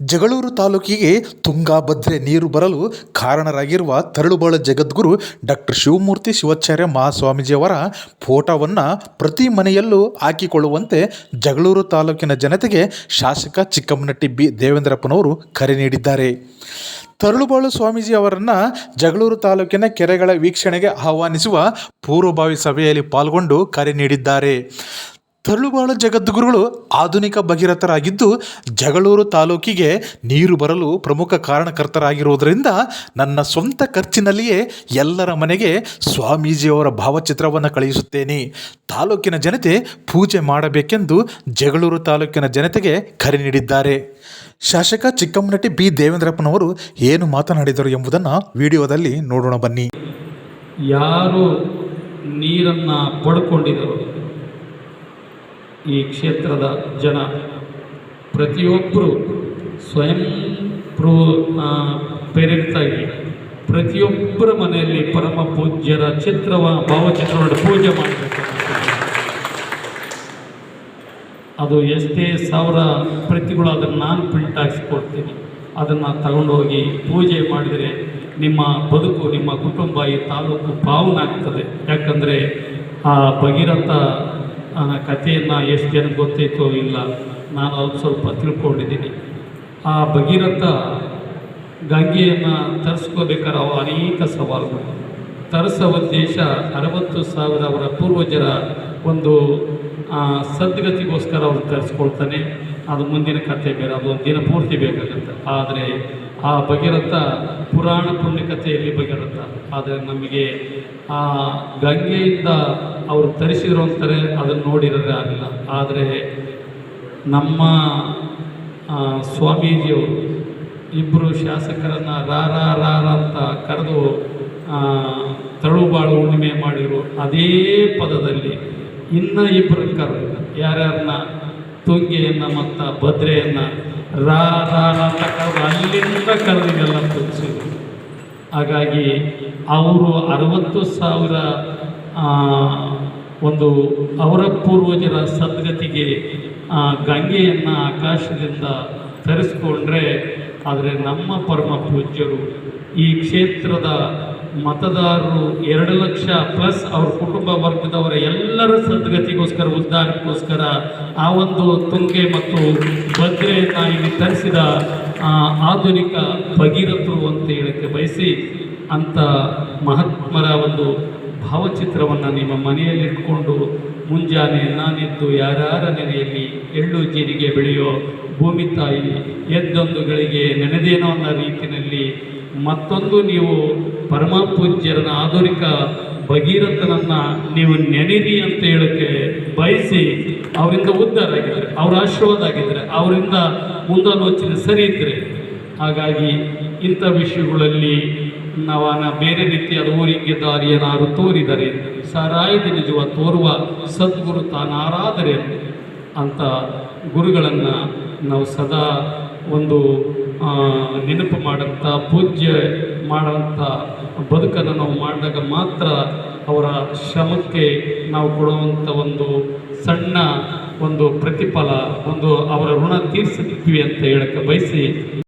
ಜಗಳೂರು ತಾಲೂಕಿಗೆ ತುಂಗಾಭದ್ರೆ ನೀರು ಬರಲು ಕಾರಣರಾಗಿರುವ ತರಳುಬಾಳ ಜಗದ್ಗುರು ಡಾಕ್ಟರ್ ಶಿವಮೂರ್ತಿ ಶಿವಾಚಾರ್ಯ ಮಹಾಸ್ವಾಮೀಜಿಯವರ ಫೋಟೋವನ್ನು ಪ್ರತಿ ಮನೆಯಲ್ಲೂ ಹಾಕಿಕೊಳ್ಳುವಂತೆ ಜಗಳೂರು ತಾಲೂಕಿನ ಜನತೆಗೆ ಶಾಸಕ ಚಿಕ್ಕಮ್ಮನಟ್ಟಿ ಬಿ ದೇವೇಂದ್ರಪ್ಪನವರು ಕರೆ ನೀಡಿದ್ದಾರೆ. ತರಳುಬಾಳು ಸ್ವಾಮೀಜಿ ಅವರನ್ನು ಜಗಳೂರು ತಾಲೂಕಿನ ಕೆರೆಗಳ ವೀಕ್ಷಣೆಗೆ ಆಹ್ವಾನಿಸುವ ಪೂರ್ವಭಾವಿ ಸಭೆಯಲ್ಲಿ ಪಾಲ್ಗೊಂಡು ಕರೆ ನೀಡಿದ್ದಾರೆ. ತರಳುಬಾಳು ಜಗದ್ಗುರುಗಳು ಆಧುನಿಕ ಭಗೀರಥರಾಗಿದ್ದು ಜಗಳೂರು ತಾಲೂಕಿಗೆ ನೀರು ಬರಲು ಪ್ರಮುಖ ಕಾರಣಕರ್ತರಾಗಿರುವುದರಿಂದ ನನ್ನ ಸ್ವಂತ ಖರ್ಚಿನಲ್ಲಿಯೇ ಎಲ್ಲರ ಮನೆಗೆ ಸ್ವಾಮೀಜಿಯವರ ಭಾವಚಿತ್ರವನ್ನು ಕಳುಹಿಸುತ್ತೇನೆ ತಾಲೂಕಿನ ಜನತೆ ಪೂಜೆ ಮಾಡಬೇಕೆಂದು ಜಗಳೂರು ತಾಲೂಕಿನ ಜನತೆಗೆ ಕರೆ ನೀಡಿದ್ದಾರೆ. ಶಾಸಕ ಚಿಕ್ಕಮ್ಮನಟ್ಟಿ ಬಿ. ದೇವೇಂದ್ರಪ್ಪನವರು ಏನು ಮಾತನಾಡಿದರು ಎಂಬುದನ್ನು ವಿಡಿಯೋದಲ್ಲಿ ನೋಡೋಣ ಬನ್ನಿ. ಯಾರು ನೀರನ್ನು ಪಡ್ಕೊಂಡಿದರು ಈ ಕ್ಷೇತ್ರದ ಜನ ಪ್ರತಿಯೊಬ್ಬರು ಸ್ವಯಂ ಪ್ರೋ ಪ್ರೇರಿತಾಗಿ ಪ್ರತಿಯೊಬ್ಬರ ಮನೆಯಲ್ಲಿ ಪರಮ ಪೂಜ್ಯರ ಚಿತ್ರವ ಭಾವಚಿತ್ರವನ್ನು ಪೂಜೆ ಮಾಡಬೇಕು ಅದು ಎಷ್ಟೇ ಸಾವಿರ ಪ್ರತಿಗಳು ಅದನ್ನು ನಾನು ಪ್ರಿಂಟ್ ಹಾಕಿಸ್ಕೊಡ್ತೀನಿ. ಅದನ್ನು ತಗೊಂಡೋಗಿ ಪೂಜೆ ಮಾಡಿದರೆ ನಿಮ್ಮ ಬದುಕು, ನಿಮ್ಮ ಕುಟುಂಬ, ಈ ತಾಲೂಕು ಪಾವನಾಗ್ತದೆ ಯಾಕಂದರೆ ಆ ಭಗೀರಥ ಆ ಕಥೆಯನ್ನು ಎಷ್ಟು ಜನ ಗೊತ್ತೈತೋ ಇಲ್ಲ, ನಾನು ಅದು ಸ್ವಲ್ಪ ತಿಳ್ಕೊಂಡಿದ್ದೀನಿ. ಆ ಭಗೀರಥ ಗಂಗೆಯನ್ನು ತರಿಸ್ಕೋಬೇಕಾದ್ರೆ ಅವು ಅನೇಕ ಸವಾಲುಗಳು. ತರಿಸೋ ಉದ್ದೇಶ ಅರವತ್ತು ಸಾವಿರ ಅವರ ಪೂರ್ವಜರ ಒಂದು ಸದ್ಗತಿಗೋಸ್ಕರ ಅವ್ರು ತರಿಸ್ಕೊಳ್ತಾನೆ. ಅದು ಮುಂದಿನ ಕಥೆ ಬೇರೆ, ಅದು ಒಂದು ದಿನ ಪೂರ್ತಿ ಬೇಕಾಗುತ್ತೆ. ಆದರೆ ಆ ಭಗೀರಥ ಪುರಾಣ ಪುಣ್ಯಕಥೆಯಲ್ಲಿ ಭಗೀರಥ. ಆದರೆ ನಮಗೆ ಆ ಗಂಗೆಯಿಂದ ಅವರು ತರಿಸಿದ್ರು ಅಂತಾರೆ, ಅದನ್ನು ನೋಡಿರೋದೇ ಆಗಿಲ್ಲ. ಆದರೆ ನಮ್ಮ ಸ್ವಾಮೀಜಿಯವರು ಇಬ್ಬರು ಶಾಸಕರನ್ನು ರಾರ ರಾರ ಅಂತ ಕರೆದು ತಳುಬಾಳು ಹುಣ್ಣಿಮೆ ಮಾಡಿದರು ಅದೇ ಪದದಲ್ಲಿ ಇನ್ನೂ ಇಬ್ಬರು ಕರೆದಿಲ್ಲ ಯಾರ್ಯಾರನ್ನ ತುಂಗೆಯನ್ನು ಮತ್ತು ಭದ್ರೆಯನ್ನು ರಾ ರಾ ಅಂತ ಕರೆದು ಅಲ್ಲಿಂದ ಕರೆದಿಗೆಲ್ಲ ತುಂಬಿಸಿದ್ರು ಹಾಗಾಗಿ ಅವರು ಅರವತ್ತು ಸಾವಿರ ಒಂದು ಅವರ ಪೂರ್ವಜರ ಸದ್ಗತಿಗೆ ಗಂಗೆಯನ್ನು ಆಕಾಶದಿಂದ ತರಿಸ್ಕೊಂಡ್ರೆ ಆದರೆ ನಮ್ಮ ಪರಮ ಪೂಜ್ಯರು ಈ ಕ್ಷೇತ್ರದ ಮತದಾರರು ಎರಡು ಲಕ್ಷ ಪ್ಲಸ್ ಅವ್ರ ಕುಟುಂಬ ವರ್ಗದವರ ಎಲ್ಲರ ಸದ್ಗತಿಗೋಸ್ಕರ, ಉದ್ಧಾರಕ್ಕೋಸ್ಕರ ಆ ಒಂದು ತುಂಗೆ ಮತ್ತು ಭದ್ರೆಯನ್ನು ಇಲ್ಲಿ ತರಿಸಿದ ಆಧುನಿಕ ಭಗೀರಥರು ಅಂತ ಹೇಳಕ್ಕೆ ಬಯಸಿ ಅಂಥ ಮಹಾತ್ಮರ ಒಂದು ಭಾವಚಿತ್ರವನ್ನು ನಿಮ್ಮ ಮನೆಯಲ್ಲಿಟ್ಕೊಂಡು, ಮುಂಜಾನೆ ನಾನಿದ್ದು ಯಾರ್ಯಾರ ನೆನೆಯಲ್ಲಿ ಎಳ್ಳು ಜೀರಿಗೆ ಬೆಳೆಯೋ ಭೂಮಿ ತಾಯಿ ಎದ್ದೊಂದುಗಳಿಗೆ ನೆನೆದೇನೋ ಅನ್ನೋ ರೀತಿಯಲ್ಲಿ ಮತ್ತೊಂದು ನೀವು ಪರಮ ಪೂಜ್ಯರನ್ನ ಆಧುನಿಕ ಭಗೀರಥನನ್ನು ನೀವು ನೆನೆರಿ ಅಂತ ಹೇಳಕ್ಕೆ ಬಯಸಿ ಅವರಿಂದ ಉದ್ಧಾರ ಆಗಿದ್ದಾರೆ, ಅವ್ರ ಆಶೀರ್ವಾದ ಆಗಿದ್ದಾರೆ, ಅವರಿಂದ ಮುಂದಾಲೋಚನೆ ಸರಿ ಇದ್ದರೆ ಹಾಗಾಗಿ ಇಂಥ ವಿಷಯಗಳಲ್ಲಿ ನಾವನ ಬೇರೆ ರೀತಿಯ ಊರಿಗೆ ದಾರಿಯನಾರು ತೋರಿದರೆ, ಸಾರಾಯಿದ ನಿಜವ ತೋರುವ ಸದ್ಗುರು ತಾನಾರಾದರೆ ಅಂತ ಗುರುಗಳನ್ನು ನಾವು ಸದಾ ಒಂದು ನೆನಪು ಮಾಡೋಂಥ ಪೂಜ್ಯ ಮಾಡುವಂಥ ಬದುಕನ್ನು ನಾವು ಮಾಡಿದಾಗ ಮಾತ್ರ ಅವರ ಶ್ರಮಕ್ಕೆ ನಾವು ಕೊಡುವಂಥ ಒಂದು ಸಣ್ಣ ಒಂದು ಪ್ರತಿಫಲ, ಒಂದು ಅವರ ಋಣ ತೀರಿಸಿದ್ವಿ ಅಂತ ಹೇಳಕ್ಕೆ ಬಯಸಿ.